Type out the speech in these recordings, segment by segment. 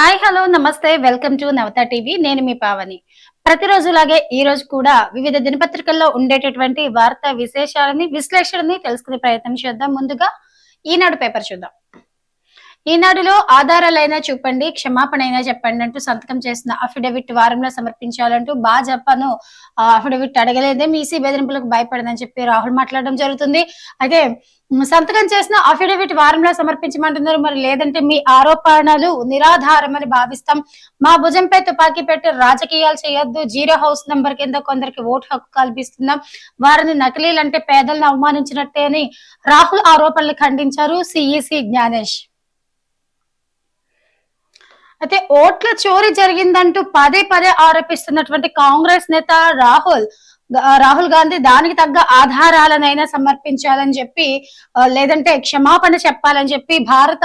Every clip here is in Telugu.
హాయ్ హలో నమస్తే వెల్కమ్ టు నవత టీవీ. నేను మీ పావని. ప్రతిరోజులాగే ఈ రోజు కూడా వివిధ దినపత్రికల్లో ఉండేటటువంటి వార్తా విశేషాలని విశ్లేషణని తెలుసుకునే ప్రయత్నం చేద్దాం. ముందుగా ఈనాడు పేపర్ చూద్దాం. ఈనాడులో ఆధారాలైనా చూపండి క్షమాపణ అయినా చెప్పండి అంటూ సంతకం చేసిన అఫిడవిట్ వారంలో సమర్పించాలంటూ భాజపాను ఆ, అఫిడవిట్ అడగలేదే మీసీ బెదిరింపులకు భయపడదని చెప్పి రాహుల్ మాట్లాడడం జరుగుతుంది. అయితే సంతకం చేసిన అఫిడవిట్ వారంలో సమర్పించమంటున్నారు. మరి లేదంటే మీ ఆరోపణలు నిరాధారమని భావిస్తాం. మా భుజంపై తుపాకీ పెట్టి రాజకీయాలు చేయొద్దు. జీరో హౌస్ నంబర్ కింద కొందరికి ఓటు హక్కు కల్పిస్తున్నాం. వారిని నకిలీలంటే పేదలను అవమానించినట్టే అని రాహుల్ ఆరోపణలు ఖండించారు సిఈసి జ్ఞానేష్. అయితే ఓట్ల చోరీ జరిగిందంటూ పదే పదే ఆరోపిస్తున్నటువంటి కాంగ్రెస్ నేత రాహుల్ రాహుల్ గాంధీ దానికి తగ్గ ఆధారాలనైనా సమర్పించాలని చెప్పి లేదంటే క్షమాపణ చెప్పాలని చెప్పి భారత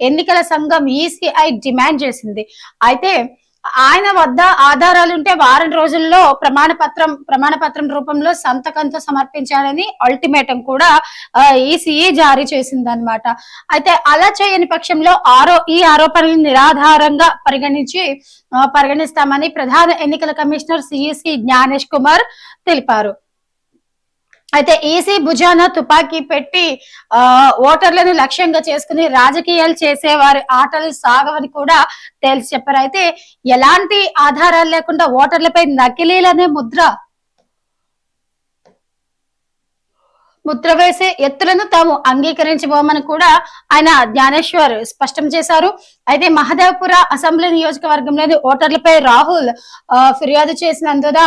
ఎన్నికల సంఘం ఈసీఐ డిమాండ్ చేసింది. అయితే ఆయన వద్ద ఆధారాలు ఉంటే వారం రోజుల్లో ప్రమాణ పత్రం ప్రమాణ పత్రం రూపంలో సంతకంతో సమర్పించాలని అల్టిమేటం కూడా ఈసీఈ జారీ చేసింది అనమాట అయితే అలా చేయని పక్షంలో ఆరో ఈ ఆరోపణలు నిరాధారంగా పరిగణించి పరిగణిస్తామని ప్రధాన ఎన్నికల కమిషనర్ సిఈసి జ్ఞానేష్ కుమార్ తెలిపారు. అయితే ఈసీ భుజాన తుపాకీ పెట్టి ఆ ఓటర్లను లక్ష్యంగా చేసుకుని రాజకీయాలు చేసే వారి ఆటలు సాగవని కూడా తేల్చి చెప్పారు. అయితే ఎలాంటి ఆధారాలు లేకుండా ఓటర్లపై నకిలీలనే ముద్ర ముద్ర వేసే ఎత్తులను తాము అంగీకరించబోమని కూడా ఆయన జ్ఞానేశ్వర్ స్పష్టం చేశారు. అయితే మహదేవ్పుర అసెంబ్లీ నియోజకవర్గంలోని ఓటర్లపై రాహుల్ ఆ, ఫిర్యాదు చేసినందున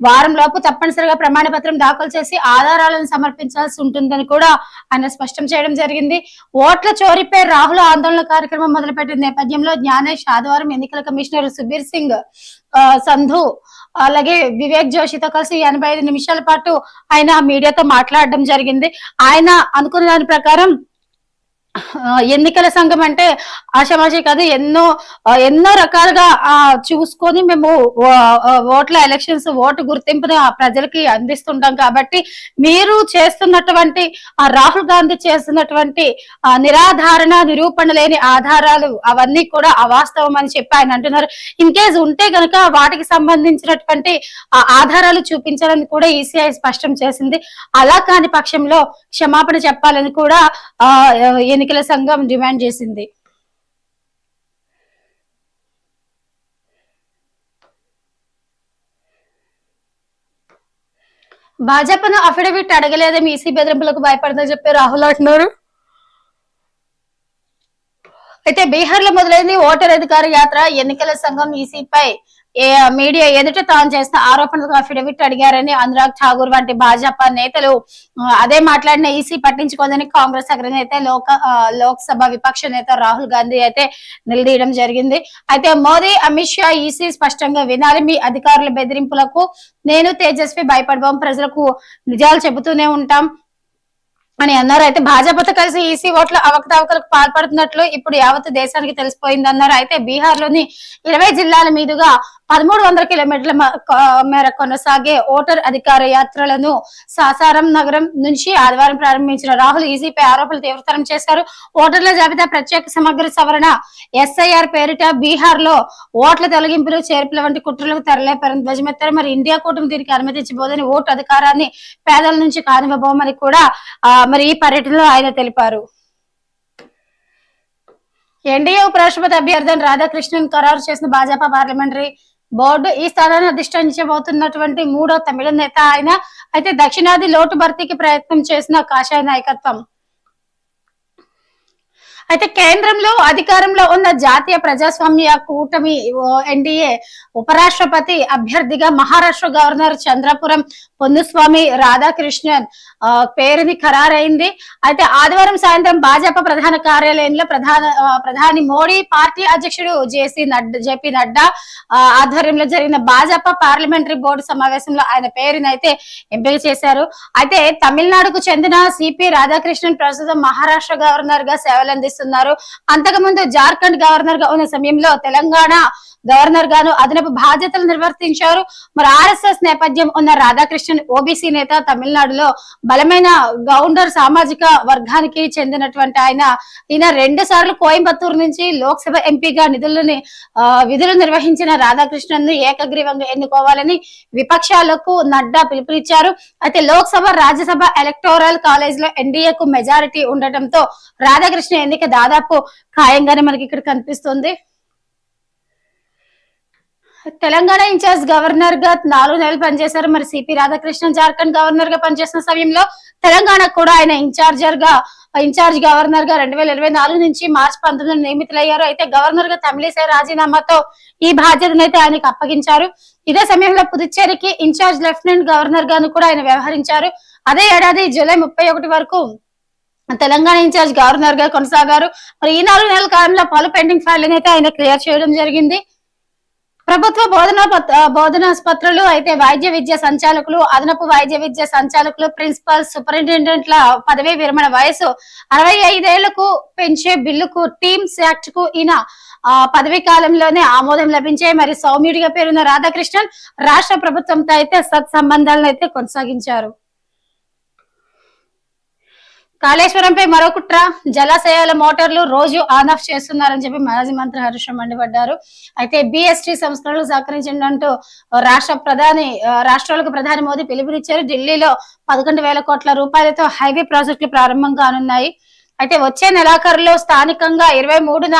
వారం లోపు తప్పనిసరిగా ప్రమాణ పత్రం దాఖలు చేసి ఆధారాలను సమర్పించాల్సి ఉంటుందని కూడా ఆయన స్పష్టం చేయడం జరిగింది. ఓట్ల చోరీపై రాహుల్ ఆందోళన కార్యక్రమం మొదలుపెట్టిన నేపథ్యంలో జ్ఞానేష్ ఆదివారం ఎన్నికల కమిషనర్ సుబీర్ సింగ్ సంధు అలాగే వివేక్ జోషితో కలిసి ఎనభై ఐదు నిమిషాల పాటు ఆయన మీడియాతో మాట్లాడడం జరిగింది. ఆయన అనుకున్న దాని ప్రకారం ఎన్నికల సంఘం అంటే ఆషామాషి కాదు ఎన్నో ఎన్నో రకాలుగా ఆ, చూసుకొని మేము ఓట్ల ఎలక్షన్స్ ఓటు గుర్తింపుని ఆ ప్రజలకి అందిస్తుంటాం కాబట్టి మీరు చేస్తున్నటువంటి ఆ రాహుల్ గాంధీ చేస్తున్నటువంటి ఆ, నిరాధారణ నిరూపణ లేని ఆధారాలు అవన్నీ కూడా అవాస్తవం అని చెప్పి ఆయన అంటున్నారు. ఇన్ కేస్ ఉంటే గనక వాటికి సంబంధించినటువంటి ఆ ఆధారాలు చూపించాలని కూడా ఈసీఐ స్పష్టం చేసింది. అలా కాని పక్షంలో క్షమాపణ చెప్పాలని కూడా ఆ ఎన్నికల సంఘం డిమాండ్ చేసింది. భాజపాను అఫిడవిట్ అడగలేదని ఈసీ బెదిరింపులకు భయపడదని చెప్పి రాహుల్ అంటున్నారు. అయితే బీహార్లో మొదలైంది ఓటర్ అధికార యాత్ర. ఎన్నికల సంఘం ఈసీపై మీడియా ఎదుట తాను చేసిన ఆరోపణలకు అఫిడవిట్ అడిగారని అనురాగ్ ఠాగూర్ వంటి భాజపా నేతలు అదే మాట్లాడిన ఈసీ పట్టించుకోదని కాంగ్రెస్ అగ్రనేత లోక లోక్సభ విపక్ష నేత రాహుల్ గాంధీ అయితే నిలదీయడం జరిగింది. అయితే మోదీ అమిత్ షా ఈసీ స్పష్టంగా వినాలి మీ అధికారుల బెదిరింపులకు నేను తేజస్వి భయపడబోం ప్రజలకు నిజాలు చెబుతూనే ఉంటాం అని అన్నారు. అయితే భాజపాతో కలిసి ఈసీ ఓట్ల అవకతవకలకు పాల్పడుతున్నట్లు ఇప్పుడు యావత్ దేశానికి తెలిసిపోయింది అన్నారు అయితే బీహార్లోని ఇరవై జిల్లాల మీదుగా పదమూడు వందల కిలోమీటర్ల మేర కొనసాగే ఓటర్ అధికార యాత్రలను సాసారం నగరం నుంచి ఆదివారం ప్రారంభించిన రాహుల్ ఈసీపై ఆరోపణలు తీవ్రతరం చేశారు. ఓటర్ల జాబితా ప్రత్యేక సమగ్ర సవరణ ఎస్ఐఆర్ పేరిట బీహార్లో ఓట్ల తొలగింపులు చేర్పుల వంటి కుట్రలకు తెరలేపారని ధ్వజమెత్తారు. మరి ఇండియా కూటమి దీనికి అనుమతించబోదని ఓటు అధికారాన్ని పేదల నుంచి కానివ్వబోమని కూడా మరి ఈ పర్యటనలో ఆయన తెలిపారు. ఎన్డీఏ ఉపరాష్ట్రపతి అభ్యర్థిని రాధాకృష్ణన్ ఖరారు చేసిన భాజపా పార్లమెంటరీ బోర్డు ఈ స్థానాన్ని అధిష్ఠించబోతున్నటువంటి మూడో తమిళ నేత ఆయన. అయితే దక్షిణాది లోటు భర్తీకి ప్రయత్నం చేసిన కాషాయ నాయకత్వం. అయితే కేంద్రంలో అధికారంలో ఉన్న జాతీయ ప్రజాస్వామ్య కూటమి ఎన్డీఏ ఉపరాష్ట్రపతి అభ్యర్థిగా మహారాష్ట్ర గవర్నర్ చంద్రపురం పొందుస్వామి రాధాకృష్ణన్ పేరుని ఖరారైంది. అయితే ఆదివారం సాయంత్రం భాజపా ప్రధాన కార్యాలయంలో ప్రధాన ప్రధాని మోడీ పార్టీ అధ్యక్షుడు జేసీ నడ్డా జేపీ నడ్డా ఆధ్వర్యంలో జరిగిన భాజపా పార్లమెంటరీ బోర్డు సమావేశంలో ఆయన పేరుని అయితే ఎంపిక చేశారు. అయితే తమిళనాడుకు చెందిన సిపి రాధాకృష్ణన్ ప్రస్తుతం మహారాష్ట్ర గవర్నర్గా సేవలు చేస్తున్నారు. అంతకుముందు జార్ఖండ్ గవర్నర్గా ఉన్న సమయంలో తెలంగాణ గవర్నర్ గాను అదనపు బాధ్యతలు నిర్వర్తించారు. మరి ఆర్ఎస్ఎస్ నేపథ్యం ఉన్న రాధాకృష్ణన్ ఓబీసీ నేత తమిళనాడులో బలమైన గౌండర్ సామాజిక వర్గానికి చెందినటువంటి ఆయన. ఈయన రెండు సార్లు కోయంబత్తూరు నుంచి లోక్సభ ఎంపీగా నిధులని ఆ, విధులు నిర్వహించిన రాధాకృష్ణన్ను ఏకగ్రీవంగా ఎన్నుకోవాలని విపక్షాలకు నడ్డా పిలుపునిచ్చారు. అయితే లోక్సభ రాజ్యసభ ఎలక్టోరల్ కాలేజ్లో ఎన్డీఏకు మెజారిటీ ఉండటంతో రాధాకృష్ణ ఎన్నిక దాదాపు ఖాయంగానే మనకి ఇక్కడ కనిపిస్తుంది. తెలంగాణ ఇన్ఛార్జ్ గవర్నర్గా నాలుగు నెలలు పనిచేశారు. మరి సిపి రాధాకృష్ణన్ జార్ఖండ్ గవర్నర్గా పనిచేసిన సమయంలో తెలంగాణ కూడా ఆయన ఇన్ఛార్జర్గా ఇన్ఛార్జ్ గవర్నర్గా రెండు వేల ఇరవై నాలుగు నుంచి మార్చి పంతొమ్మిది నియమితులయ్యారు. అయితే గవర్నర్గా తమిళిసై రాజీనామాతో ఈ బాధ్యతను అయితే ఆయనకు అప్పగించారు. ఇదే సమయంలో పుదుచ్చేరికి ఇన్ఛార్జ్ లెఫ్టినెంట్ గవర్నర్ గాను కూడా ఆయన వ్యవహరించారు. అదే ఏడాది జూలై ముప్పై ఒకటి వరకు తెలంగాణ ఇన్ఛార్జ్ గవర్నర్గా కొనసాగారు. మరి ఈ నాలుగు నెలల కాలంలో పలు పెండింగ్ ఫైళ్ళను అయితే ఆయన క్లియర్ చేయడం జరిగింది. ప్రభుత్వ బోధనా బోధనాస్పత్రులు అయితే వైద్య విద్య సంచాలకులు అదనపు వైద్య విద్య సంచాలకులు ప్రిన్సిపల్ సూపరింటెండెంట్ల పదవీ విరమణ వయసు అరవై ఐదేళ్ళకు పెంచే బిల్లుకు టీమ్స్ యాక్ట్కు ఈయన ఆ, పదవీ కాలంలోనే ఆమోదం లభించాయి. మరి సౌమ్యుడిగా పేరున్న రాధాకృష్ణన్ రాష్ట్ర ప్రభుత్వంతో అయితే సత్సంబంధాలను అయితే కొనసాగించారు. కాళేశ్వరంపై మరో కుట్ర. జలాశయాల మోటార్లు రోజు ఆన్ ఆఫ్ చేస్తున్నారని చెప్పి మాజీ మంత్రి హరీష్ మండిపడ్డారు. అయితే బిఎస్టీ సంస్కరణలు సహకరించిందంటూ రాష్ట్ర ప్రధాని రాష్ట్రాలకు ప్రధాని మోదీ పిలుపునిచ్చారు. ఢిల్లీలో పదకొండు వేల కోట్ల రూపాయలతో హైవే ప్రాజెక్టులు ప్రారంభం కానున్నాయి. అయితే వచ్చే నెలాఖరులో స్థానికంగా ఇరవై మూడున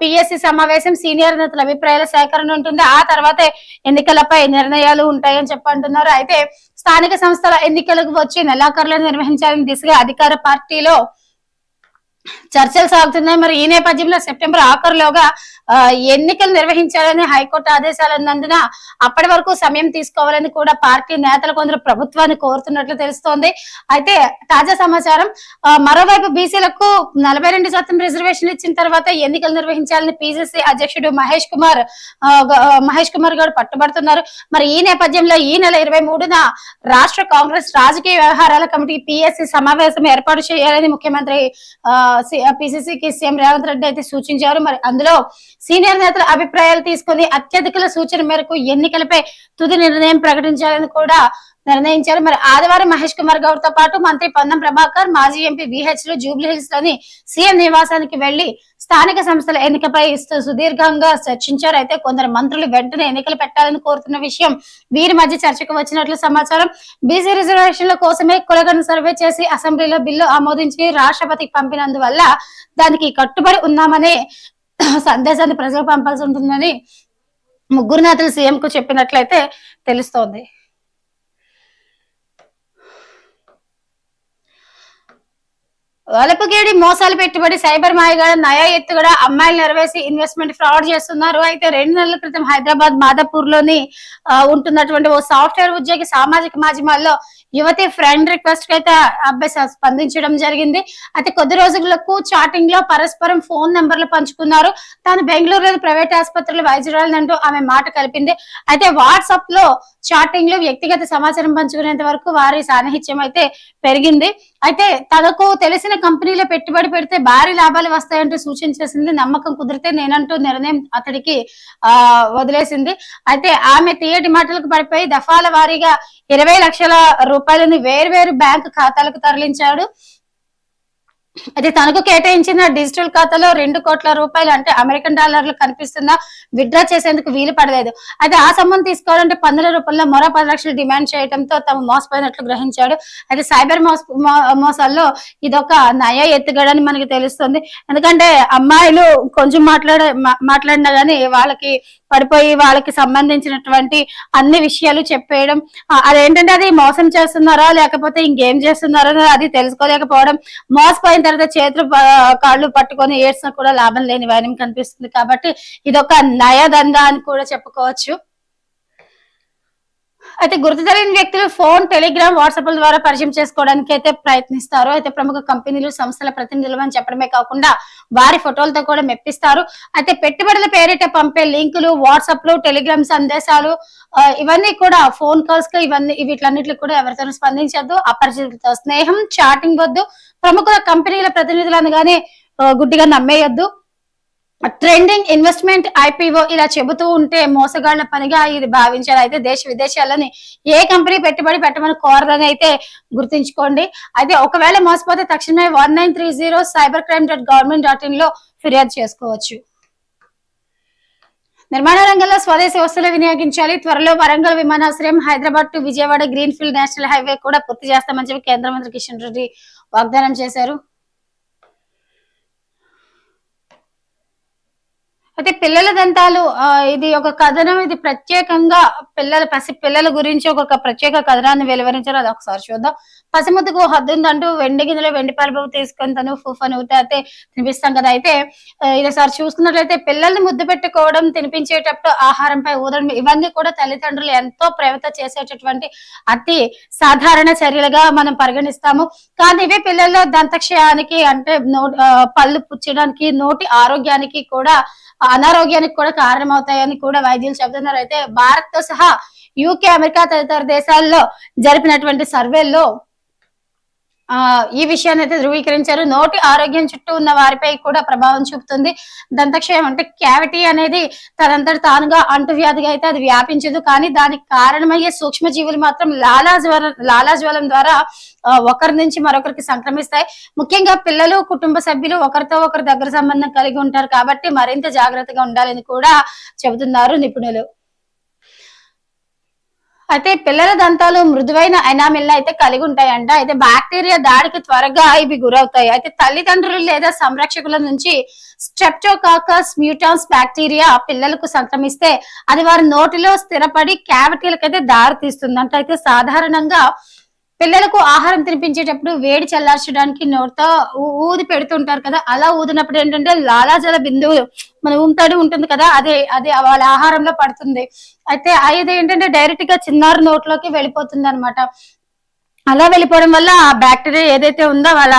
పిఎస్సి సమావేశం సీనియర్ నేతల అభిప్రాయాల సేకరణ ఉంటుంది. ఆ తర్వాతే ఎన్నికలపై నిర్ణయాలు ఉంటాయని చెప్పంటున్నారు అయితే స్థానిక సంస్థల ఎన్నికలకు వచ్చి నెలాఖరులో నిర్వహించాలని దిశగా అధికార పార్టీలో చర్చలు సాగుతున్నాయి. మరి ఈ నేపథ్యంలో సెప్టెంబర్ ఆఖరులోగా ఎన్నికలు నిర్వహించాలని హైకోర్టు ఆదేశాలు ఉన్నందున అప్పటి వరకు సమయం తీసుకోవాలని కూడా పార్టీ నేతలు కొందరు ప్రభుత్వాన్ని కోరుతున్నట్లు తెలుస్తోంది. అయితే తాజా సమాచారం మరోవైపు బీసీలకు నలభై రెండు శాతం రిజర్వేషన్ ఇచ్చిన తర్వాత ఎన్నికలు నిర్వహించాలని పిసిసి అధ్యక్షుడు మహేష్ కుమార్ మహేష్ కుమార్ గారు పట్టుబడుతున్నారు. మరి ఈ నేపథ్యంలో ఈ నెల ఇరవై మూడున రాష్ట్ర కాంగ్రెస్ రాజకీయ వ్యవహారాల కమిటీ పిఎస్సి సమావేశం ఏర్పాటు చేయాలని ముఖ్యమంత్రి పిసిసికి సీఎం రేవంత్ రెడ్డి అయితే సూచించారు. మరి అందులో సీనియర్ నేతల అభిప్రాయాలు తీసుకుని అత్యధికుల సూచన మేరకు ఎన్నికలపై తుది నిర్ణయం ప్రకటించాలని కూడా నిర్ణయించారు. మరి ఆదివారం మహేష్ కుమార్ గౌడ్తో పాటు మంత్రి పొన్నం ప్రభాకర్ మాజీ ఎంపీ విహెచ్లు జూబ్లీ హిల్స్లోని సీఎం నివాసానికి వెళ్ళి స్థానిక సంస్థల ఎన్నికపై సుదీర్ఘంగా చర్చించారు. అయితే కొందరు మంత్రులు వెంటనే ఎన్నికలు పెట్టాలని కోరుతున్న విషయం వీరి మధ్య చర్చకు వచ్చినట్లు సమాచారం. బీసీ రిజర్వేషన్ల కోసమే కులగను సర్వే చేసి అసెంబ్లీలో బిల్లు ఆమోదించి రాష్ట్రపతికి పంపినందువల్ల దానికి కట్టుబడి ఉన్నామనే సందేశాన్ని ప్రజలకు పంపాల్సి ఉంటుందని ముగ్గురు నేతలు సీఎం కు చెప్పినట్లయితే తెలుస్తోంది. వలపగేడి మోసాలు పెట్టుబడి సైబర్ మాయగాడ నయా ఎత్తుగడ అమ్మాయిలు నెరవేసి ఇన్వెస్ట్మెంట్ ఫ్రాడ్ చేస్తున్నారు. అయితే రెండు నెలల క్రితం హైదరాబాద్ మాదాపూర్లోని ఉంటున్నటువంటి ఓ సాఫ్ట్వేర్ ఉద్యోగి సామాజిక మాధ్యమాల్లో యువతి ఫ్రెండ్ రిక్వెస్ట్కి అయితే అబ్బాయి స్పందించడం జరిగింది. అయితే కొద్ది రోజులకు చాటింగ్లో పరస్పరం ఫోన్ నెంబర్లు పంచుకున్నారు. తాను బెంగళూరులోని ప్రైవేట్ ఆసుపత్రిలో వైద్యురాలంటూ ఆమె మాట కలిపింది. అయితే వాట్సాప్లో చాటింగ్లో వ్యక్తిగత సమాచారం పంచుకునేంత వరకు వారి సాన్నిహిత్యం అయితే పెరిగింది. అయితే తనకు తెలిసిన కంపెనీలో పెట్టుబడి పెడితే భారీ లాభాలు వస్తాయంటూ సూచించేసింది. నమ్మకం కుదిరితే నేనంటూ నిర్ణయం అతడికి ఆ వదిలేసింది. అయితే ఆమె తీయటి మాటలకు పడిపోయి దఫాల వారీగా ఇరవై లక్షల రూపాయలను వేర్వేరు బ్యాంకు ఖాతాలకు తరలించాడు. అయితే తనకు కేటాయించిన డిజిటల్ ఖాతాలో రెండు కోట్ల రూపాయలు అంటే అమెరికన్ డాలర్లు కనిపిస్తున్నా విత్డ్రా చేసేందుకు వీలు పడలేదు. అయితే ఆ సంబంధం తీసుకోవాలంటే పన్నుల రూపంలో మరో పది లక్షలు డిమాండ్ చేయడంతో తాము మోసపోయినట్లు గ్రహించాడు. అయితే సైబర్ మోస మోసాల్లో ఇదొక నయ ఎత్తుగడని మనకి తెలుస్తుంది. ఎందుకంటే అమ్మాయిలు కొంచెం మాట్లాడ మాట్లాడినా గానీ వాళ్ళకి పడిపోయి వాళ్ళకి సంబంధించినటువంటి అన్ని విషయాలు చెప్పేయడం అదేంటంటే అది మోసం చేస్తున్నారా లేకపోతే ఇంకేం చేస్తున్నారో అది తెలుసుకోలేకపోవడం మోసపోయిన తర్వాత చేతులు కాళ్ళు పట్టుకొని ఏడ్చినా కూడా లాభం లేని వైనం కనిపిస్తుంది కాబట్టి ఇదొక నయదంగా అని కూడా చెప్పుకోవచ్చు. అయితే గుర్తు తెలియని వ్యక్తులు ఫోన్ టెలిగ్రామ్ వాట్సాప్ ద్వారా పరిచయం చేసుకోవడానికి అయితే ప్రయత్నిస్తారు. అయితే ప్రముఖ కంపెనీలు సంస్థల ప్రతినిధులు అని చెప్పడమే కాకుండా వారి ఫోటోలతో కూడా మెప్పిస్తారు. అయితే పెట్టుబడుల పేరిట పంపే లింకులు వాట్సాప్లు టెలిగ్రామ్ సందేశాలు ఇవన్నీ కూడా ఫోన్ కాల్స్కి ఇవన్నీ వీటిలన్నిటికి కూడా ఎవరితోనూ స్పందించద్దు. అపరిచితులతో స్నేహం చాటింగ్ వద్దు. ప్రముఖ కంపెనీల ప్రతినిధులను అనగానే గుడ్డిగా నమ్మేయొద్దు. ట్రెండింగ్ ఇన్వెస్ట్మెంట్ ఐపీఓ ఇలా చెబుతూ ఉంటే మోసగాళ్ళ పనిగా ఇది భావించాలి అయితే దేశ విదేశాలని ఏ కంపెనీ పెట్టుబడి పెట్టమని కోరదని అయితే గుర్తుంచుకోండి. అయితే ఒకవేళ మోసపోతే తక్షణమే one nine three zero cyber crime dot government dot ఇన్లో ఫిర్యాదు చేసుకోవచ్చు. నిర్మాణ రంగంలో స్వదేశీ వస్తువులు వినియోగించాలి. త్వరలో వరంగల్ విమానాశ్రయం Hyderabad to Vijayawada green field national highway కూడా పూర్తి చేస్తామని చెప్పి కేంద్ర మంత్రి కిషన్ రెడ్డి వాగ్దానం చేశారు. అయితే పిల్లల దంతాలు ఆ, ఇది ఒక కథనం ఇది ప్రత్యేకంగా పిల్లల పసి పిల్లల గురించి ఒక ప్రత్యేక కథనాన్ని వెలువరించారు. అది ఒకసారి చూద్దాం. పసిముద్దుకు హద్దు ఉందంటూ వెండి గిన్నెలో వెండి పాలు తీసుకొని తను ఫుఫ్ అని ఊతే అయితే తినిపిస్తాం కదా. అయితే ఇది సార్ చూసుకున్నట్లయితే పిల్లల్ని ముద్దు పెట్టుకోవడం తినిపించేటప్పుడు ఆహారంపై ఊదడం ఇవన్నీ కూడా తల్లిదండ్రులు ఎంతో ప్రేమతో చేసేటటువంటి అతి సాధారణ చర్యలుగా మనం పరిగణిస్తాము. కానీ ఇవే పిల్లల్లో దంతక్షయానికి అంటే నో పళ్ళు పుచ్చడానికి నోటి ఆరోగ్యానికి కూడా అనారోగ్యానికి కూడా కారణమవుతాయని కూడా వైద్యులు చెబుతున్నారు. అయితే భారత్తో సహా యూకే అమెరికా తదితర దేశాల్లో జరిపినటువంటి సర్వేల్లో ఈ విషయాన్ని అయితే ధృవీకరించారు. నోటి ఆరోగ్యం చుట్టూ ఉన్న వారిపై కూడా ప్రభావం చూపుతుంది. దంతక్షయం అంటే క్యావిటీ అనేది తనంతట తానుగా అంటువ్యాధిగా అయితే అది వ్యాపించదు. కానీ దానికి కారణమయ్యే సూక్ష్మజీవులు మాత్రం లాలాజ్వరం లాలాజ్వలం ద్వారా ఆ, ఒకరి నుంచి మరొకరికి సంక్రమిస్తాయి. ముఖ్యంగా పిల్లలు కుటుంబ సభ్యులు ఒకరితో ఒకరు దగ్గర సంబంధం కలిగి ఉంటారు కాబట్టి మరింత జాగ్రత్తగా ఉండాలని కూడా చెబుతున్నారు నిపుణులు. అయితే పిల్లల దంతాలు మృదువైన ఎనామిల్ని అయితే కలిగి ఉంటాయంట. అయితే బ్యాక్టీరియా దాడికి త్వరగా ఇవి గురవుతాయి. అయితే తల్లిదండ్రులు లేదా సంరక్షకుల నుంచి స్ట్రెప్టోకాకస్ మ్యూటాన్స్ బ్యాక్టీరియా పిల్లలకు సంక్రమిస్తే అది వారి నోటిలో స్థిరపడి క్యావిటీలకైతే అయితే దారి తీస్తుందంట. అయితే సాధారణంగా పిల్లలకు ఆహారం తినిపించేటప్పుడు వేడి చల్లార్చడానికి నోటితో ఊది పెడుతుంటారు కదా. అలా ఊదినప్పుడు ఏంటంటే లాలాజల బిందువు మన ఉంటాడు ఉంటుంది కదా అదే అదే వాళ్ళ ఆహారంలో పడుతుంది. అయితే అది ఏంటంటే డైరెక్ట్గా చిన్నారు నోట్లోకి వెళ్ళిపోతుంది అనమాట అలా వెళ్ళిపోవడం వల్ల ఆ బ్యాక్టీరియా ఏదైతే ఉందో వాళ్ళ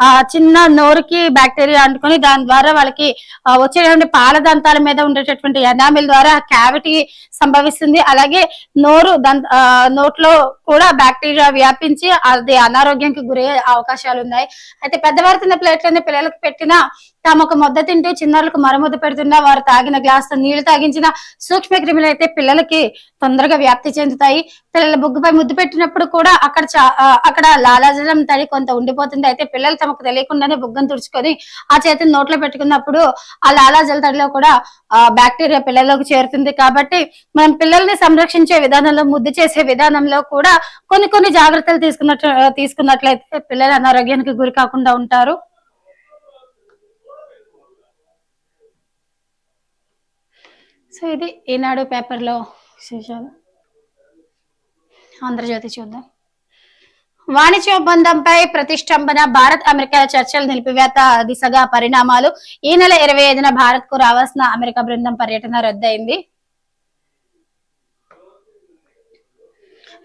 ఆ చిన్న నోరుకి బ్యాక్టీరియా అంటుకొని దాని ద్వారా వాళ్ళకి వచ్చేటువంటి పాల దంతాల మీద ఉండేటటువంటి ఎనామిల్ ద్వారా క్యావిటీ సంభవిస్తుంది. అలాగే నోరు దంత ఆ, నోట్లో కూడా బ్యాక్టీరియా వ్యాపించి అది అనారోగ్యానికి గురయ్యే అవకాశాలు ఉన్నాయి అయితే పెద్దవారు తిన్న ప్లేట్లోనే పిల్లలకు పెట్టినా తాము ఒక తింటూ చిన్నారులకు మరముద్ద పెడుతున్నా వారు తాగిన గ్లాస్ నీళ్ళు తాగించిన సూక్ష్మ క్రిములు అయితే పిల్లలకి తొందరగా వ్యాప్తి చెందుతాయి. పిల్లల బుగ్గుపై ముద్దు పెట్టినప్పుడు కూడా అక్కడ చా- అక్కడ లాలాజలం తడి కొంత ఉండిపోతుంది. అయితే పిల్లలు తమకు తెలియకుండానే బుగ్గను తుడుచుకొని ఆ చేతిని నోట్లో పెట్టుకున్నప్పుడు ఆ లాలాజల తడిలో కూడా బ్యాక్టీరియా పిల్లల్లోకి చేరుతుంది. కాబట్టి మనం పిల్లల్ని సంరక్షించే విధానంలో ముద్దు చేసే విధానంలో కూడా కొన్ని కొన్ని జాగ్రత్తలు తీసుకున్నట్లు తీసుకున్నట్లయితే పిల్లలు అనారోగ్యానికి గురి కాకుండా ఉంటారు. సో ఇది ఈనాడు పేపర్లో విశేషాలు ఆంధ్రజ్యోతి చూద్దాం. వాణిజ్య ఒప్పందంపై ప్రతిష్టంభన భారత్ అమెరికా చర్చలు నిలిపివేత దిశగా పరిణామాలు. ఈ నెల ఇరవై ఐదున భారత్కు రావాల్సిన అమెరికా బృందం పర్యటన రద్దయింది.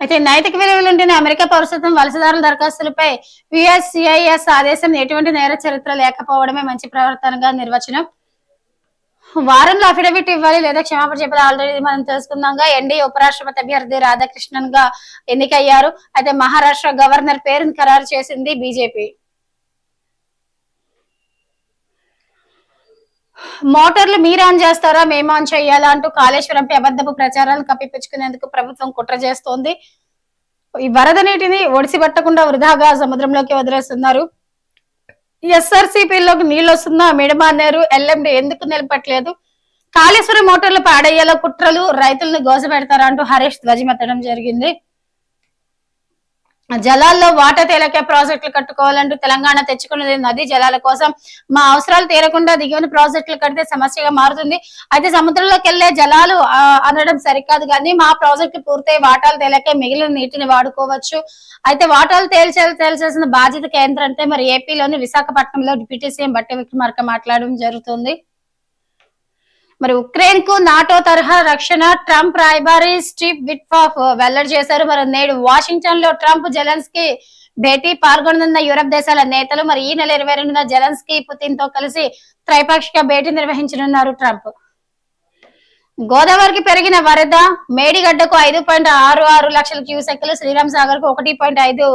అయితే నైతిక విలువలుండిన అమెరికా పౌరసత్వం వలసదారుల దరఖాస్తులపై యుఎస్సిఐఎస్ ఆదేశం ఎటువంటి నేర చరిత్ర లేకపోవడమే మంచి ప్రవర్తనగా నిర్వచనం. వారంలో అఫిడవిట్ ఇవ్వాలి లేదా క్షమాపణ చెప్పాలి. ఆల్రెడీ మనం తెలుసుకుందాంగా ఎన్డీ ఉపరాష్ట్రపతి అభ్యర్థి రాధాకృష్ణన్గా ఎన్నికయ్యారు. అయితే మహారాష్ట్ర గవర్నర్ పేరును ఖరారు చేసింది బీజేపీ మోటార్లు మీరు ఆన్ చేస్తారా? మేము ఆన్ చేయాలా అంటూ కాళేశ్వరంపై అబద్ధపు ప్రచారాలను కప్పిపుచ్చుకునేందుకు ప్రభుత్వం కుట్ర చేస్తోంది. ఈ వరద నీటిని ఒడిసి పట్టకుండా వృధాగా సముద్రంలోకి వదిలేస్తున్నారు. ఎస్ఆర్సీపీలోకి నీళ్ళు వస్తుందా? మేడం అన్నారు. ఎల్ఎండి ఎందుకు నిలబట్టలేదు కాళేశ్వరం మోటార్లు పాడయ్యేలా కుట్రలు రైతులను గోజ పెడతారంటూ హరీష్ ధ్వజమెత్తడం జరిగింది. జలాల్లో వాటర్ తేలకే ప్రాజెక్టులు కట్టుకోవాలంటూ తెలంగాణ తెచ్చుకున్నది నదీ జలాల కోసం మా అవసరాలు తీరకుండా దిగువన ప్రాజెక్టులు కడితే సమస్యగా మారుతుంది. అయితే సముద్రంలోకి వెళ్ళే జలాలు అనడం సరికాదు కానీ మా ప్రాజెక్టు పూర్తయి వాటాలు తేలకే మిగిలిన నీటిని వాడుకోవచ్చు. అయితే వాటాలు తేల్చే తేల్చాల్సిన బాధ్యత కేంద్రం అంటే మరి ఏపీలోని విశాఖపట్నంలో డిప్యూటీ సీఎం బట్టి విక్రమార్క మాట్లాడడం జరుగుతుంది. మరి ఉక్రెయిన్కు నాటో తరహా రక్షణ ట్రంప్ రాయబారి స్టీవ్ విట్ఫాఫ్ వెల్లడి చేశారు. మరి నేడు వాషింగ్టన్లో ట్రంప్ జెలెన్స్కీ భేటీ పాల్గొననున్న యూరప్ దేశాల నేతలు మరి ఈ నెల ఇరవై రెండున జెలెన్స్కీ పుతిన్తో కలిసి త్రైపాక్షిక భేటీ నిర్వహించనున్నారు ట్రంప్. గోదావరికి పెరిగిన వరద మేడిగడ్డకు ఐదు పాయింట్ ఆరు ఆరు లక్షల క్యూసెక్లు శ్రీరామ్ సాగర్కు ఒకటి పాయింట్ ఐదు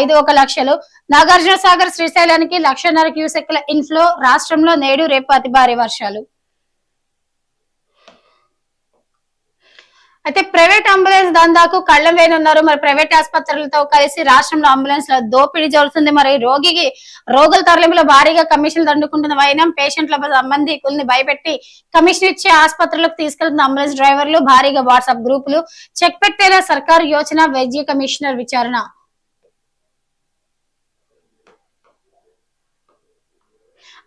ఐదు ఒక లక్షలు. నాగార్జున సాగర్ శ్రీశైలానికి లక్షన్నర క్యూసెక్ల ఇన్ఫ్లో రాష్ట్రంలో నేడు రేపు అతి భారీ వర్షాలు. అయితే ప్రైవేట్ అంబులెన్స్ దందాకు కళ్ళం వేనున్నారు మరి ప్రైవేట్ ఆసుపత్రులతో కలిసి రాష్ట్రంలో అంబులెన్స్లో దోపిడీ జరుగుతుంది. మరి రోగికి రోగుల తరలింపులో భారీగా కమిషన్లు దండుకుంటున్న వైనం పేషెంట్ల సంబంధికుల్ని భయపెట్టి కమిషన్ ఇచ్చే ఆసుపత్రులకు తీసుకెళ్తున్న అంబులెన్స్ డ్రైవర్లు భారీగా వాట్సాప్ గ్రూపులు చెక్ పెట్టేలా సర్కారు యోచన వైద్య కమిషనర్ విచారణ.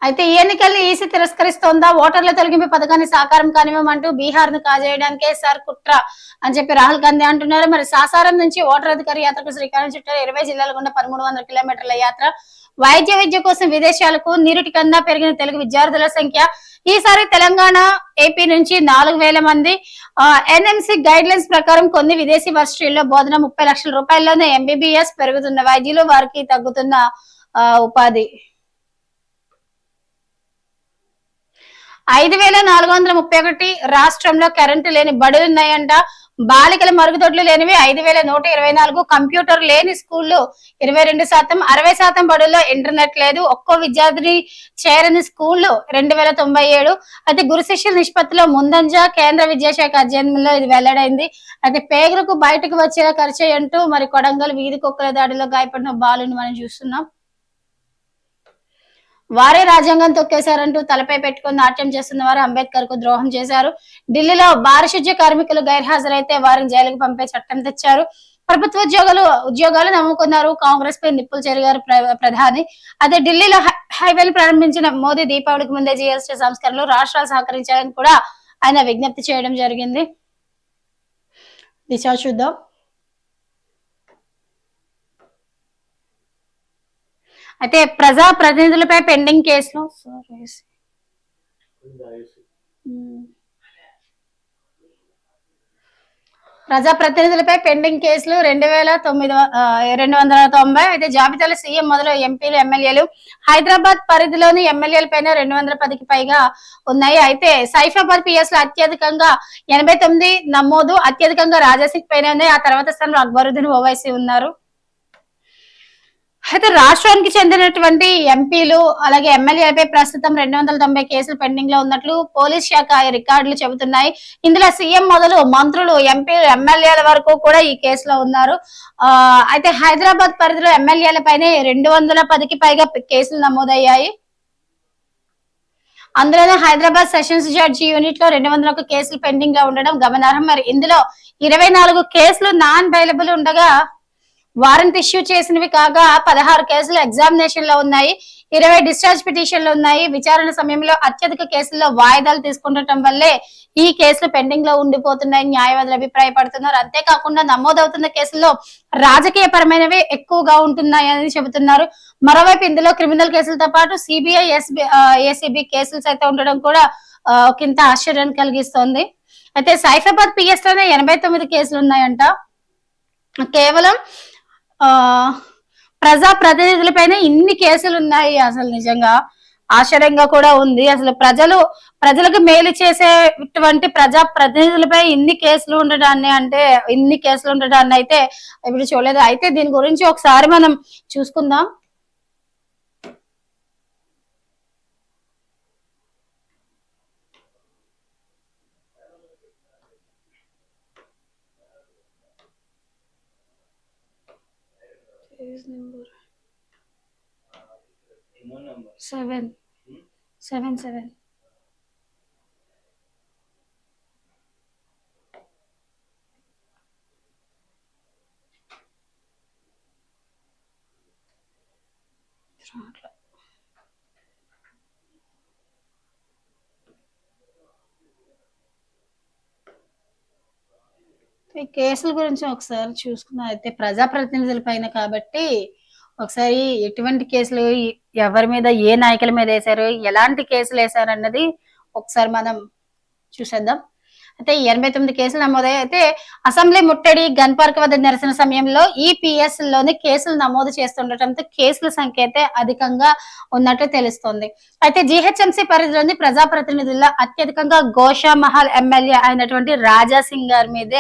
అయితే ఈ ఎన్నికల్ని ఈసీ తిరస్కరిస్తోందా? ఓటర్ల తొలగింపు పథకాన్ని సాకారం కానివ్వమంటూ బీహార్ను కాజేయడానికే సార్ కుట్ర అని చెప్పి రాహుల్ గాంధీ అంటున్నారు. మరి సాసారం నుంచి ఓటర్ అధికారి యాత్రకు శ్రీకారం చుట్టారు. ఇరవై జిల్లాల గుండా పదమూడు వందల కిలోమీటర్ల యాత్ర. వైద్య విద్య కోసం విదేశాలకు నీరుటి కన్నా పెరిగిన తెలుగు విద్యార్థుల సంఖ్య ఈసారి తెలంగాణ ఏపీ నుంచి నాలుగు వేల మంది. ఎన్ఎంసీ గైడ్ లైన్స్ ప్రకారం కొన్ని విదేశీ వర్సిటీల్లో బోధన ముప్పై లక్షల రూపాయల్లోనే ఎంబీబీఎస్ పెరుగుతున్న వైద్యులు వారికి తగ్గుతున్న ఆ, ఉపాధి. ఐదు వేల నాలుగు వందల ముప్పై ఒకటి రాష్ట్రంలో కరెంటు లేని బడులు ఉన్నాయంట. బాలికల మరుగుదొడ్లు లేనివి ఐదు వేల నూట ఇరవై నాలుగు. కంప్యూటర్ లేని స్కూళ్ళు ఇరవై రెండు శాతం. అరవై శాతం బడుల్లో ఇంటర్నెట్ లేదు. ఒక్కో విద్యార్థిని చేరని స్కూళ్ళు రెండు వేల తొంభై ఏడు. అయితే గురు శిష్యుల నిష్పత్తిలో ముందంజ కేంద్ర విద్యాశాఖ అధ్యయనంలో ఇది వెల్లడైంది. అయితే పేగులకు బయటకు వచ్చేలా ఖర్చు అంటూ మరి కొడంగల్ వీధి కుక్కల దాడిలో గాయపడిన బాలుని మనం చూస్తున్నాం. వారే రాజ్యాంగం తొక్కేశారంటూ తలపై పెట్టుకుని నాట్యం చేస్తున్న వారు అంబేద్కర్కు ద్రోహం చేశారు. ఢిల్లీలో పారిశుధ్య కార్మికులు గైర్హాజరైతే వారిని జైలుకు పంపే చట్టం తెచ్చారు. ప్రభుత్వ ఉద్యోగాలు ఉద్యోగాలు నమ్ముకున్నారు. కాంగ్రెస్ పై నిప్పులు చెరిగారు ప్ర- ప్రధాని. అదే ఢిల్లీలో హైవేలు ప్రారంభించిన మోదీ దీపావళికి ముందే జీఎస్టీ సంస్కరణలు రాష్ట్రాలు సహకరించాలని కూడా ఆయన విజ్ఞప్తి చేయడం జరిగింది. దిశ చూద్దాం. అయితే ప్రజా ప్రతినిధులపై పెండింగ్ కేసులు ప్రజా ప్రతినిధులపై పెండింగ్ కేసులు రెండు వేల తొమ్మిది రెండు వందల తొంభై. అయితే జాబితాలో సీఎం మొదలు ఎంపీలు ఎమ్మెల్యేలు. హైదరాబాద్ పరిధిలోని ఎమ్మెల్యేల పైన రెండు వందల పదికి పైగా ఉన్నాయి. అయితే సైఫాబాద్ పిఎస్లో అత్యధికంగా ఎనభై తొమ్మిది నమోదు అత్యధికంగా రాజాసింగ్ పైన ఉన్నాయి. ఆ తర్వాత స్థానంలో అక్బరుద్దీన్ ఓవైసీ ఉన్నారు. అయితే రాష్ట్రానికి చెందినటువంటి ఎంపీలు అలాగే ఎమ్మెల్యేలపై ప్రస్తుతం రెండు వందల తొంభై కేసులు పెండింగ్లో ఉన్నట్లు పోలీస్ శాఖ రికార్డులు చెబుతున్నాయి. ఇందులో సీఎం మొదలు మంత్రులు ఎంపీలు ఎమ్మెల్యేల వరకు కూడా ఈ కేసులో ఉన్నారు. ఆ అయితే హైదరాబాద్ పరిధిలో ఎమ్మెల్యేలపైనే రెండు వందల పదికి పైగా కేసులు నమోదయ్యాయి. అందులోనే హైదరాబాద్ సెషన్స్ జడ్జి యూనిట్లో రెండు వందల ఒక కేసులు పెండింగ్గా ఉండడం గమనార్హం. మరి ఇందులో ఇరవై నాలుగు కేసులు నాన్ అవైలబుల్ ఉండగా వారెంట్ ఇష్యూ చేసినవి కాగా పదహారు కేసులు ఎగ్జామినేషన్లో ఉన్నాయి. ఇరవై డిశ్చార్జ్ పిటిషన్లు ఉన్నాయి. విచారణ సమయంలో అత్యధిక కేసుల్లో వాయిదాలు తీసుకుండటం వల్లే ఈ కేసులు పెండింగ్లో ఉండిపోతున్నాయని న్యాయవాదులు అభిప్రాయపడుతున్నారు. అంతేకాకుండా నమోదవుతున్న కేసుల్లో రాజకీయ పరమైనవి ఎక్కువగా ఉంటున్నాయని చెబుతున్నారు. మరోవైపు ఇందులో క్రిమినల్ కేసులతో పాటు సిబిఐ ఎస్బి ఏసీబీ కేసులు సైతం ఉండడం కూడా కింద ఆశ్చర్యాన్ని కలిగిస్తోంది. అయితే సైఫాబాద్ పిఎస్లోనే ఎనభై తొమ్మిది కేసులు ఉన్నాయంట. కేవలం ప్రజా ప్రతినిధులపైన ఇన్ని కేసులు ఉన్నాయి అసలు నిజంగా. ఆశ్చర్యంగా కూడా ఉంది. అసలు ప్రజలు ప్రజలకు మేలు చేసేటువంటి ప్రజా ప్రతినిధులపై ఇన్ని కేసులు ఉండడాన్ని అంటే ఇన్ని కేసులు ఉండడాన్ని అయితే ఇప్పుడు చూడలేదు. అయితే దీని గురించి ఒకసారి మనం చూసుకుందాం. సెవెన్ సెవెన్ సెవెన్ ఈ కేసుల గురించి ఒకసారి చూసుకుందాం అయితే ప్రజాప్రతినిధుల పైన కాబట్టి ఒకసారి ఎటువంటి కేసులు ఎవరి మీద ఏ నాయకుల మీద వేశారు ఎలాంటి కేసులు వేశారు అన్నది ఒకసారి మనం చూసేద్దాం. అయితే ఎనభై తొమ్మిది కేసులు నమోదయ్యాయి అయితే అసెంబ్లీ ముట్టడి గన్ పార్క్ వద్ద నిరసన సమయంలో ఈపీఎస్లోని కేసులు నమోదు చేస్తుండటంతో కేసుల సంఖ్య అయితే అధికంగా ఉన్నట్లు తెలుస్తోంది. అయితే జీహెచ్ఎంసీ పరిధిలోని ప్రజాప్రతినిధుల్లో అత్యధికంగా గోషా మహల్ ఎమ్మెల్యే అయినటువంటి రాజా సింగ్ గారి మీద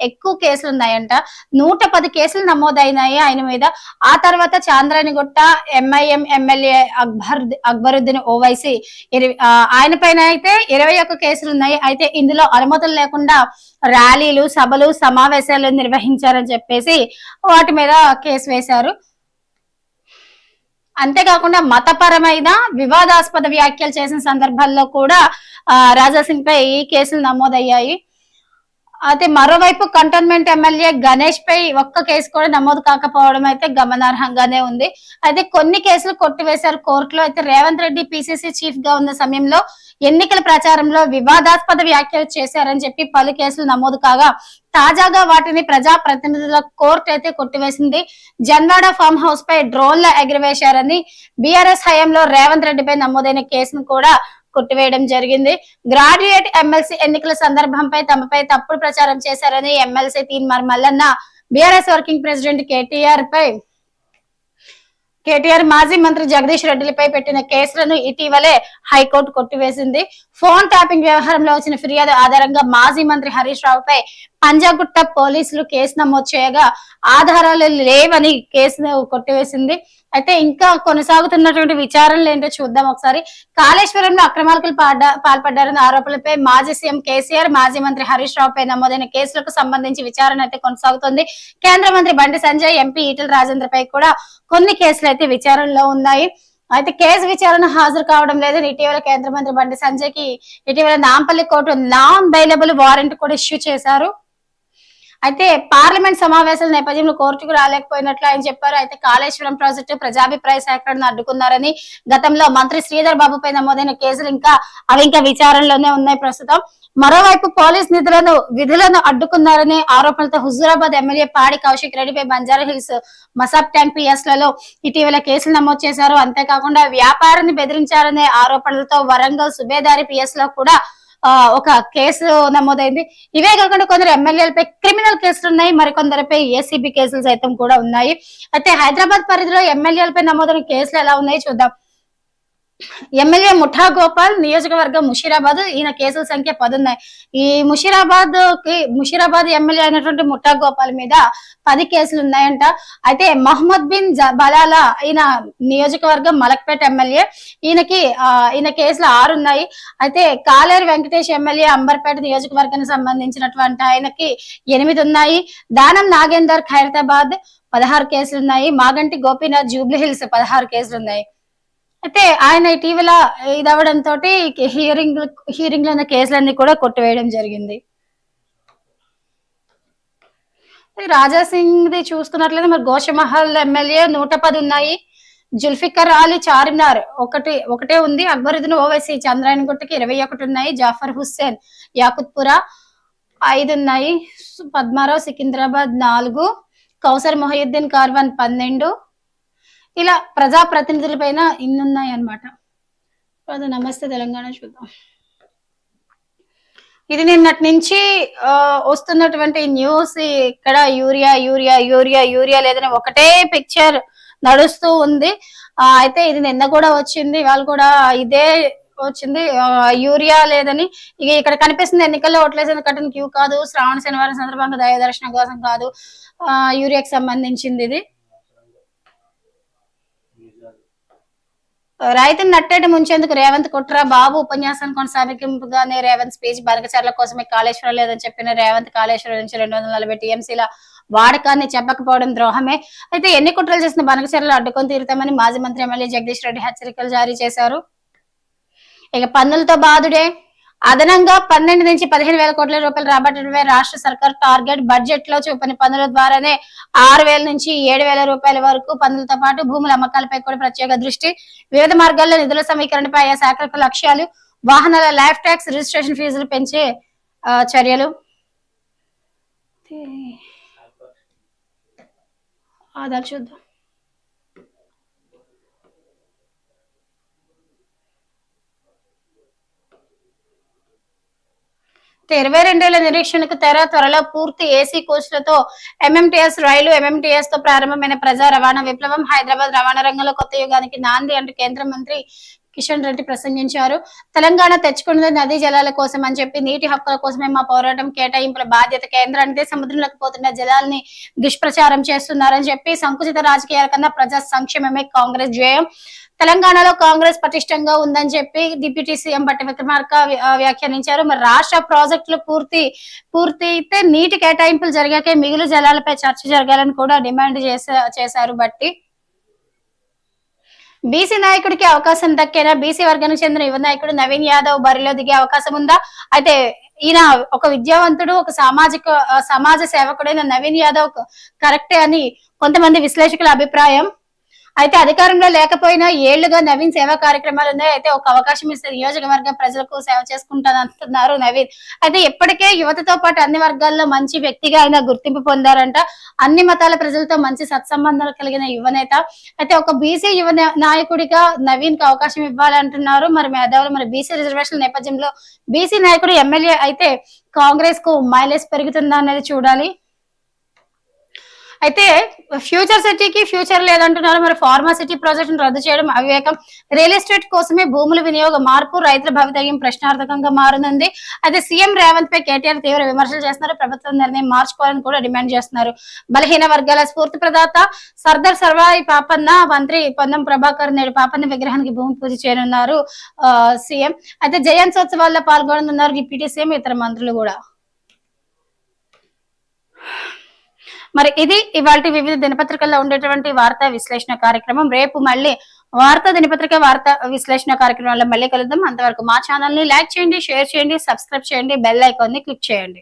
ఎక్కువ కేసులు ఉన్నాయంట. నూట పది కేసులు నమోదైనాయి. ఆయన మీద ఆ తర్వాత చాంద్రానిగుట్ట ఎంఐఎం ఎమ్మెల్యే అక్బర్ అక్బరుద్దీన్ ఓవైసీ ఇరవై- ఆ, ఆయన పైన అయితే ఇరవై ఒక్క కేసులు ఉన్నాయి. అయితే ఇందులో అనుమతులు లేకుండా ర్యాలీలు సభలు సమావేశాలు నిర్వహించారని చెప్పేసి వాటి మీద కేసు వేశారు. అంతేకాకుండా మతపరమైన వివాదాస్పద వ్యాఖ్యలు చేసిన సందర్భాల్లో కూడా ఆ, పై ఈ కేసులు నమోదయ్యాయి. అయితే మరోవైపు కంటోన్మెంట్ ఎమ్మెల్యే గణేష్ పై ఒక్క కేసు కూడా నమోదు కాకపోవడం అయితే గమనార్హంగానే ఉంది. అయితే కొన్ని కేసులు కొట్టివేశారు. కోర్టులో అయితే రేవంత్ రెడ్డి పిసిసి చీఫ్గా ఉన్న సమయంలో ఎన్నికల ప్రచారంలో వివాదాస్పద వ్యాఖ్యలు చేశారని చెప్పి పలు కేసులు నమోదు కాగా తాజాగా వాటిని ప్రజా ప్రతినిధుల కోర్టు అయితే కొట్టివేసింది. జన్వాడ ఫామ్ హౌస్ పై డ్రోన్ల ఎగిరివేశారని బీఆర్ఎస్ హయాంలో రేవంత్ రెడ్డిపై నమోదైన కేసును కూడా కొట్టివేయడం జరిగింది. గ్రాడ్యుయేట్ ఎమ్మెల్సీ ఎన్నికల సందర్భంపై తమపై తప్పుడు ప్రచారం చేశారని MLC Teenmar Mallanna BRS working president KTR పై కేటీఆర్ మాజీ మంత్రి జగదీష్ రెడ్డిలపై పెట్టిన కేసులను ఇటీవలే హైకోర్టు కొట్టివేసింది. ఫోన్ ట్యాపింగ్ వ్యవహారంలో వచ్చిన ఫిర్యాదు ఆధారంగా మాజీ మంత్రి హరీష్ రావుపై పంజాగుట్ట పోలీసులు కేసు నమోదు చేయగా ఆధారాలు లేవని కేసు కొట్టివేసింది. అయితే ఇంకా కొనసాగుతున్నటువంటి విచారణలు ఏంటో చూద్దాం ఒకసారి. కాళేశ్వరంలో అక్రమాలకు పాల్పడ్డారన్న ఆరోపణలపై మాజీ సీఎం కేసీఆర్ మాజీ మంత్రి హరీష్ రావుపై నమోదైన కేసులకు సంబంధించి విచారణ అయితే కొనసాగుతుంది. కేంద్ర మంత్రి బండి సంజయ్ ఎంపీ ఈటల రాజేంద్ర పై కూడా కొన్ని కేసులు అయితే విచారణలో ఉన్నాయి. అయితే కేసు విచారణ హాజరు కావడం లేదని ఇటీవల కేంద్ర మంత్రి బండి సంజయ్కి ఇటీవల Nampally court non bailable warrant కూడా ఇష్యూ చేశారు. అయితే పార్లమెంట్ సమావేశాల నేపథ్యంలో కోర్టుకు రాలేకపోయినట్లు ఆయన చెప్పారు. అయితే కాళేశ్వరం ప్రాజెక్టు ప్రజాభిప్రాయ సేకరణను అడ్డుకున్నారని గతంలో మంత్రి శ్రీధర్ బాబుపై నమోదైన కేసులు ఇంకా అవి ఇంకా విచారణలోనే ఉన్నాయి ప్రస్తుతం. మరోవైపు పోలీస్ నిధులను విధులను అడ్డుకున్నారనే ఆరోపణలతో హుజూరాబాద్ ఎమ్మెల్యే పాడి కౌశిక్ రెడ్డిపై బంజారా హిల్స్ మసాబ్ ట్యాంక్ పిఎస్లలో ఇటీవల కేసులు నమోదు చేశారు. అంతేకాకుండా వ్యాపారాన్ని బెదిరించారనే ఆరోపణలతో వరంగల్ సుబేదారి పిఎస్లో కూడా ఒక కేసు నమోదైంది. ఇవే కాకుండా కొందరు ఎమ్మెల్యేలపై క్రిమినల్ కేసులు ఉన్నాయి మరికొందరిపై ఏసీబీ కేసులు సైతం కూడా ఉన్నాయి. అయితే హైదరాబాద్ పరిధిలో ఎమ్మెల్యేలపై నమోదైన కేసులు ఎలా ఉన్నాయి చూద్దాం. ఎమ్మెల్యే ముఠా గోపాల్ నియోజకవర్గం ముషీరాబాద్. ఈయన కేసుల సంఖ్య పది ఉన్నాయి ఈ ముషీరాబాద్కి ముషీరాబాద్ ఎమ్మెల్యే అయినటువంటి ముఠా గోపాల్ మీద పది కేసులు ఉన్నాయంట. అయితే మహమ్మద్ బిన్ జ- బలాలా ఈయన నియోజకవర్గం మలక్పేట ఎమ్మెల్యే. ఈయనకి ఆ, ఈయన కేసులు ఆరు ఉన్నాయి. అయితే కాలేరు వెంకటేష్ ఎమ్మెల్యే అంబర్పేట నియోజకవర్గానికి సంబంధించినటువంటి ఆయనకి ఎనిమిది ఉన్నాయి. దానం నాగేందర్ ఖైరతాబాద్ పదహారు కేసులు ఉన్నాయి. మాగంటి గోపీనాథ్ జూబ్లీ హిల్స్ పదహారు కేసులు ఉన్నాయి. అయితే ఆయన ఇటీవల ఇదవడంతో హియరింగ్ హియరింగ్లో ఉన్న కేసులన్నీ కూడా కొట్టివేయడం జరిగింది. రాజా సింగ్ ది చూసుకున్నట్లయితే మరి గోషమహల్ ఎమ్మెల్యే నూట పది ఉన్నాయి. జుల్ఫికర్ అలీ చార్మినార్ ఒకటి ఒకటే ఉంది. అక్బరుద్దీన్ ఓవైసీ చంద్రాయన్ గుట్టకి ఇరవై ఒకటి ఉన్నాయి. జాఫర్ హుస్సేన్ యాకుత్పురా ఐదు ఉన్నాయి. పద్మారావు సికింద్రాబాద్ నాలుగు. కౌసర్ మొహయుద్దీన్ కార్వాన్ పన్నెండు. ఇలా ప్రజా ప్రతినిధుల పైన ఇన్ని ఉన్నాయి అనమాట నమస్తే తెలంగాణ చూద్దాం. ఇది నిన్నటి నుంచి వస్తున్నటువంటి న్యూస్ ఇక్కడ యూరియా యూరియా యూరియా యూరియా లేదని ఒకటే పిక్చర్ నడుస్తూ ఉంది. అయితే ఇది నిన్న కూడా వచ్చింది వాళ్ళు కూడా ఇదే వచ్చింది. యూరియా లేదని ఇక ఇక్కడ కనిపిస్తుంది ఎన్నికల్లో ఓట్లేసిన కట్టిన క్యూ కాదు. శ్రావణ శనివారం సందర్భంగా దయదర్శనం కోసం కాదు. యూరియాకి సంబంధించింది ఇది. రైతుని నట్టేట ముంచేందుకు రేవంత్ కుట్ర బాబు ఉపన్యాసం కొనసాగింపుగానే రేవంత్ స్పీచ్ బనకచర్ల కోసమే కాళేశ్వరం లేదని చెప్పిన రేవంత్ కాళేశ్వరం నుంచి రెండు వందల నలభై టీఎంసీల వాడకాన్ని చెప్పకపోవడం ద్రోహమే. అయితే ఎన్ని కుట్రలు చేసిన బనకచర్లు అడ్డుకొని తీరుతామని మాజీ మంత్రి ఎమ్మెల్యే జగదీష్ రెడ్డి హెచ్చరికలు జారీ చేశారు. ఇక పన్నులతో బాధుడే. అదనంగా పన్నెండు నుంచి పదిహేను వేల కోట్ల రూపాయలు రాబట్టడమే రాష్ట్ర సర్కార్ టార్గెట్. బడ్జెట్లో చూపిన పనుల ద్వారానే ఆరు వేల నుంచి ఏడు వేల రూపాయల వరకు పనులతో పాటు భూముల అమ్మకాలపై కూడా ప్రత్యేక దృష్టి. వివిధ మార్గాల్లో నిధుల సమీకరణపై ఆయా శాఖలకు లక్ష్యాలు. వాహనాల లైఫ్ ట్యాక్స్ రిజిస్ట్రేషన్ ఫీజులు పెంచే చర్యలు. ఆధార్ చూద్దాం. ఇరవై రెండేళ్ళ నిరీక్షణకు తెర త్వరలో పూర్తి ఏసీ కోచ్లతో ఎంఎంటీఎస్ రైలు ఎంఎంటీఎస్తో ప్రారంభమైన ప్రజా రవాణా విప్లవం హైదరాబాద్ రవాణా రంగంలో కొత్త యుగానికి నాంది అంటూ కేంద్ర మంత్రి కిషన్ రెడ్డి ప్రసంగించారు. తెలంగాణ తెచ్చుకున్నది నదీ జలాల కోసం అని చెప్పి నీటి హక్కుల కోసమే మా పోరాటం కేటాయింపుల బాధ్యత కేంద్రానిదే. సముద్రంలోకి పోతున్న జలాల్ని దుష్ప్రచారం చేస్తున్నారని చెప్పి సంకుచిత రాజకీయాల కన్నా ప్రజా సంక్షేమమే కాంగ్రెస్ జయం తెలంగాణలో కాంగ్రెస్ పటిష్టంగా ఉందని చెప్పి డిప్యూటీ సీఎం బట్టి విక్రమార్క వ్యాఖ్యానించారు. మరి రాష్ట్ర ప్రాజెక్టులు పూర్తి పూర్తి అయితే నీటి కేటాయింపులు జరిగాకే మిగులు జలాలపై చర్చ జరగాలని కూడా డిమాండ్ చేసా చేశారు బట్టి. బీసీ నాయకుడికి అవకాశం దక్కేనా? బీసీ వర్గానికి చెందిన యువ నాయకుడు నవీన్ యాదవ్ బరిలో దిగే అవకాశం ఉందా? అయితే ఈయన ఒక విద్యావంతుడు ఒక సామాజిక సమాజ సేవకుడైన నవీన్ యాదవ్ కరెక్టే అని కొంతమంది విశ్లేషకుల అభిప్రాయం. అయితే అధికారంలో లేకపోయినా ఏళ్ళుగా నవీన్ సేవా కార్యక్రమాలు ఉన్నాయి. అయితే ఒక అవకాశం ఇస్తే నియోజకవర్గం ప్రజలకు సేవ చేసుకుంటాను అంటున్నారు నవీన్. అయితే ఇప్పటికే యువతతో పాటు అన్ని వర్గాల్లో మంచి వ్యక్తిగా ఆయన గుర్తింపు పొందారంట. అన్ని మతాల ప్రజలతో మంచి సత్సంబంధాలు కలిగిన యువనేత అయితే ఒక బీసీ యువ నాయకుడిగా నవీన్కి అవకాశం ఇవ్వాలంటున్నారు. మరి మేధావులు మరి బీసీ రిజర్వేషన్ నేపథ్యంలో బీసీ నాయకుడు ఎమ్మెల్యే అయితే కాంగ్రెస్కు మైలేజ్ పెరుగుతుందా అనేది చూడాలి. అయితే ఫ్యూచర్ సిటీకి ఫ్యూచర్ లేదంటున్నారు. మరి ఫార్మాసిటీ ప్రాజెక్టును రద్దు చేయడం అవివేకం. రియల్ ఎస్టేట్ కోసమే భూముల వినియోగ మార్పు రైతుల భవితవ్యం ప్రశ్నార్థకంగా మారనుంది అయితే సీఎం రేవంత్ పై కేటీఆర్ తీవ్ర విమర్శలు చేస్తున్నారు. ప్రభుత్వం నిర్ణయం మార్చుకోవాలని కూడా డిమాండ్ చేస్తున్నారు. బలహీన వర్గాల స్ఫూర్తి ప్రదాత సర్దార్ సర్వాయి పాపన్న మంత్రి పొన్నం ప్రభాకర్ నేడు పాపన్న విగ్రహానికి భూమి పూజ చేయనున్నారు సీఎం. అయితే జయంత్సోత్సవాల్లో పాల్గొననున్నారు డిప్యూటీ సీఎం ఇతర మంత్రులు కూడా. మరి ఇది ఇవాళ వివిధ దినపత్రికల్లో ఉండేటువంటి వార్తా విశ్లేషణ కార్యక్రమం. రేపు మళ్ళీ వార్తా దినపత్రిక వార్తా విశ్లేషణ కార్యక్రమంలో మళ్ళీ కలుద్దాం. అంతవరకు మా ఛానల్ని లైక్ చేయండి షేర్ చేయండి సబ్స్క్రైబ్ చేయండి బెల్ ఐకాన్ని క్లిక్ చేయండి.